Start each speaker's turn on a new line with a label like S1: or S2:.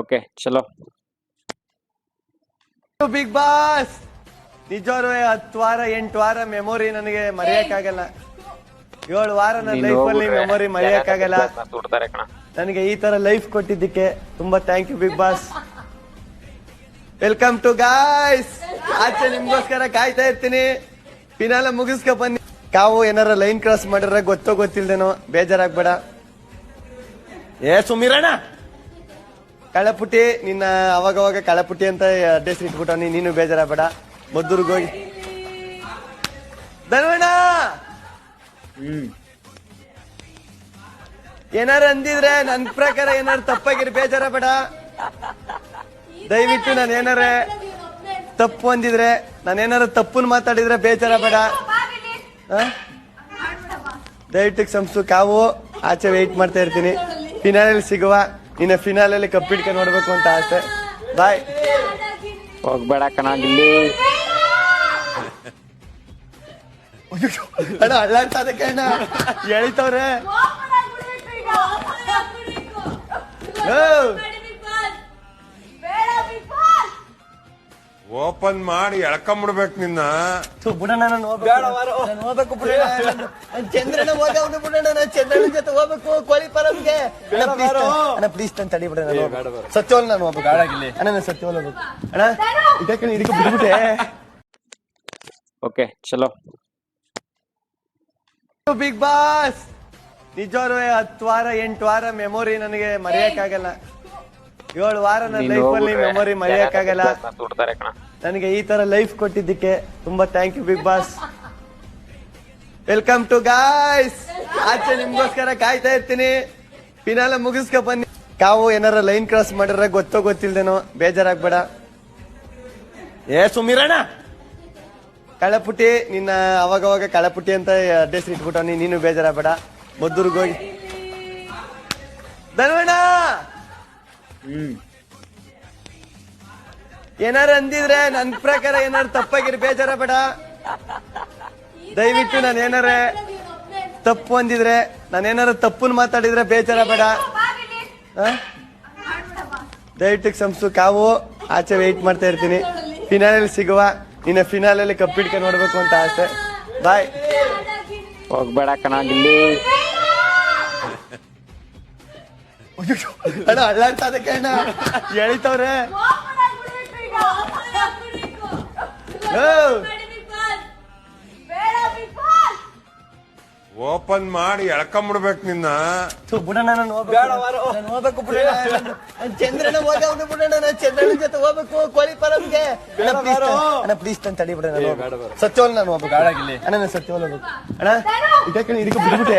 S1: Okay ಚಲೋ.
S2: Big boss ನಿಜವಾರು ಹತ್ತು ವಾರ ಎಂಟು ವಾರ ಮೆಮೊರಿ ನನಗೆ ಮರೆಯಕ್ಕಾಗಲ್ಲ. ಏಳು ವಾರ ನನ್ನ ಲೈಫ್ ಅಲ್ಲಿ ಮೆಮೊರಿ ಮರೆಯಕ್ಕಾಗಲ್ಲ. ನನಗೆ ಈ ತರ ಲೈಫ್ ಕೊಟ್ಟಿದ್ದಕ್ಕೆ ತುಂಬಾ thank you big boss welcome to guys ಆಚೆ ನಿಮ್ಗೋಸ್ಕರ ಕಾಯ್ತಾ ಇರ್ತೀನಿ. ಫಿನಾಲ ಮುಗಿಸ್ಕೊ ಬನ್ನಿ. ಕಾವು ಏನಾರ ಲೈನ್ ಕ್ರಾಸ್ ಮಾಡಿದ್ರೆ ಗೊತ್ತೋ ಗೊತ್ತಿಲ್ದೇನೋ ಬೇಜಾರಾಗ್ಬೇಡ. ಏ ಸುಮಿರಣ ಕಳಪುಟಿ ನಿನ್ನ ಅವಾಗವಾಗ ಕಳೆಪುಟಿ ಅಂತ ಅಡ್ರೆಸ್ ಇಟ್ಬಿಟ್ಟವನಿ ನೀನು ಬೇಜಾರ ಬೇಡ ಮದ್ದೂರ್ಗ್ ಹೋಗಿ. ಧನವಣ್ಣ! ಏನಾರ ಅಂದಿದ್ರೆ ನನ್ ಪ್ರಕಾರ ಏನಾರು ತಪ್ಪಾಗಿರ್ ಬೇಜಾರ ಬೇಡ ದಯವಿಟ್ಟು ನಾನು ಏನಾರ ತಪ್ಪು ಅಂದಿದ್ರೆ ನಾನು ಏನಾರ ತಪ್ಪನ್ ಮಾತಾಡಿದ್ರೆ ಬೇಜಾರ ಬೇಡ ದಯವಿಟ್ಟು ಸಂಸು ಕಾವು. ಆಚೆ ವೆಯ್ಟ್ ಮಾಡ್ತಾ ಇರ್ತೀನಿ. ಫಿನಾಲಲ್ಲಿ ಸಿಗುವ. ನಿನ್ನ ಫಿನಾಲಲ್ಲಿ ಕಪ್ಪಿಡ್ಕೊಂಡು ನೋಡ್ಬೇಕು ಅಂತ ಆಸೆ. ಬಾಯ್
S1: ಹೋಗ್ಬೇಡ ಕಣ ಗಿಲ್ಲಿ.
S2: ಅಣ್ಣ ಹೇಳ್ತವ್ರೆ ಕಣ್ಣ ಎಳಿತವ್ರೆ.
S3: ಓಪನ್ ಮಾಡಿ ಎಳ್ಕೊಂಬಿಡ್ಬೇಕು ನಿನ್ನ.
S2: ಥು, ಬಿಡಣ್ಣ ನಾನು ಹೋಗ್ಬೇಕು. ನಾನು ಹೋಗ್ಬೇಕು ಬಿಡಣ್ಣ. ನಾನು ಚಂದ್ರನ ಹೋಗವನು ಬಿಡಣ್ಣ ನಾನು ಚಂದ್ರನ ಜೊತೆ ಹೋಗ್ಬೇಕು ಕೋಳಿ ಫಾರಮ್ಗೆ ಅಣ್ಣ ಪ್ಲೀಸ್ ಅಣ್ಣ ಪ್ಲೀಸ್ ನಾನು ತಡಿ ಬಿಡಣ್ಣ ನಾನು ಹೋಗ್ಬೇಕು. ಸತ್ಯವಾಲ್ ನಾನು ಹೋಗ್ಬೇಕು. ಅಣ್ಣ ನಾನು ಸತ್ಯವಾಲ್ ಹೋಗ್ಬೇಕು. ಅಣ್ಣ ಇದಕ್ಕೆ ಇದಕ್ಕೆ ಬಿಡ್ಬಿಟ್ಟೆ
S1: ಓಕೆ ಚಲೋ.
S2: Big boss. ನಿಜವಾರು ಹತ್ತು ವಾರ ಎಂಟು ವಾರ ಮೆಮೊರಿ ನನಗೆ ಮರೆಯಕ್ಕಾಗಲ್ಲ. ಏಳು ವಾರ ನನ್ನ ಲೈಫ್ ಅಲ್ಲಿ ಮೆಮೊರಿ ಮರೆಯಕ್ಕಾಗಲ್ಲ.
S1: ಸುಡ್ತಾರೆ ಕಣ.
S2: ನನಗೆ ಈ ತರ ಲೈಫ್ ಕೊಟ್ಟಿದ್ದಕ್ಕೆ ತುಂಬಾ thank you big boss welcome to guys ಆಚೆ ನಿಮ್ಗೋಸ್ಕರ ಕಾಯ್ತಾ ಇರ್ತೀನಿ. ಫಿನಾಲ ಮುಗಿಸ್ಕ ಬನ್ನಿ. ಕಾವು ಏನಾರ ಲೈನ್ ಕ್ರಾಸ್ ಮಾಡಿದ್ರೆ ಗೊತ್ತೋ ಗೊತ್ತಿಲ್ದೇನೋ ಬೇಜಾರಾಗ್ಬೇಡ. ಏ ಸುಮಿರಣ ಕಳೆಪುಟಿ ನಿನ್ನ ಅವಾಗವಾಗ ಕಳೆಪುಟಿ ಅಂತ ಅಡ್ರೆಸ್ ಇಟ್ಬಿಟ್ಟವನಿ ನೀನು ಬೇಜಾರಾಗ್ಬೇಡ. ಮದ್ದೂರ್ಗ್ ಹೋಗಿ. ಏನಾರ ಅಂದಿದ್ರೆ ನನ್ ಪ್ರಕಾರ ಏನಾರು ತಪ್ಪಾಗಿರ್ ಬೇಜಾರ ಬೇಡ ದಯವಿಟ್ಟು ನಾನು ಏನಾರ ತಪ್ಪು ಅಂದಿದ್ರೆ ನಾನು ಏನಾರ ತಪ್ಪನ್ ಮಾತಾಡಿದ್ರೆ ಬೇಜಾರ ಬೇಡ? ದಯವಿಟ್ಟು ಸಂಸು ಕಾವು ಆಚೆ ವೆಯ್ಟ್ ಮಾಡ್ತಾ ಇರ್ತೀನಿ. ಫಿನಾಲಲ್ಲಿ ಸಿಗುವ ನಿನ್ನ ಫಿನಾಲಲ್ಲಿ ಕಪ್ಪಿಡ್ಕೊಂಡು ನೋಡ್ಬೇಕು ಅಂತ ಆಸೆ. ಬಾಯ್
S1: ಹೋಗ್ಬೇಡ ಕಣ ಗಿಲ್ಲಿ
S2: ಅಣ್ಣ ಹಳ್ಳ ಅಂತ ಅದಕ್ಕೆ ಅಣ್ಣ ಹೇಳಿತವ್ರೆ
S3: ಓಪನ್ ಮಾಡಿ ಎಳ್ಕೊಂಬಿಡ್ಬೇಕು ನಿನ್ನ.
S2: ಥು, ಬಿಡಣ್ಣ ನಾನು ಹೋಗ್ಬೇಕು ನಾನು ಹೋಗ್ಬೇಕು ಬಿಡಣ್ಣ ನಾನು- ನಾನು ಚಂದ್ರನ ಹೋಗವನು ಬಿಡಣ್ಣ ನಾನು ಚಂದ್ರನ ಜೊತೆ ಹೋಗ್ಬೇಕು ಕೋಳಿ ಫಾರಮ್ಗೆ ಅಣ್ಣ ಪ್ಲೀಸ್ ಅಣ್ಣ ಪ್ಲೀಸ್ ನಾನು ತಡಿ ಬಿಡಣ್ಣ ನಾನು ಹೋಗ್ಬೇಕು. ಹಾಳಾಗಿಲ್ಲ ಅಣ್ಣ ನಾನು ಸತ್ಯವಲ್ಲ ಹೋಗ್ಬೇಕು ಅಣ್ಣ. ಇದಕ್ಕೆ ಇದಕ್ಕೆ ಬಿಡ್ಬಿಟ್ಟೆ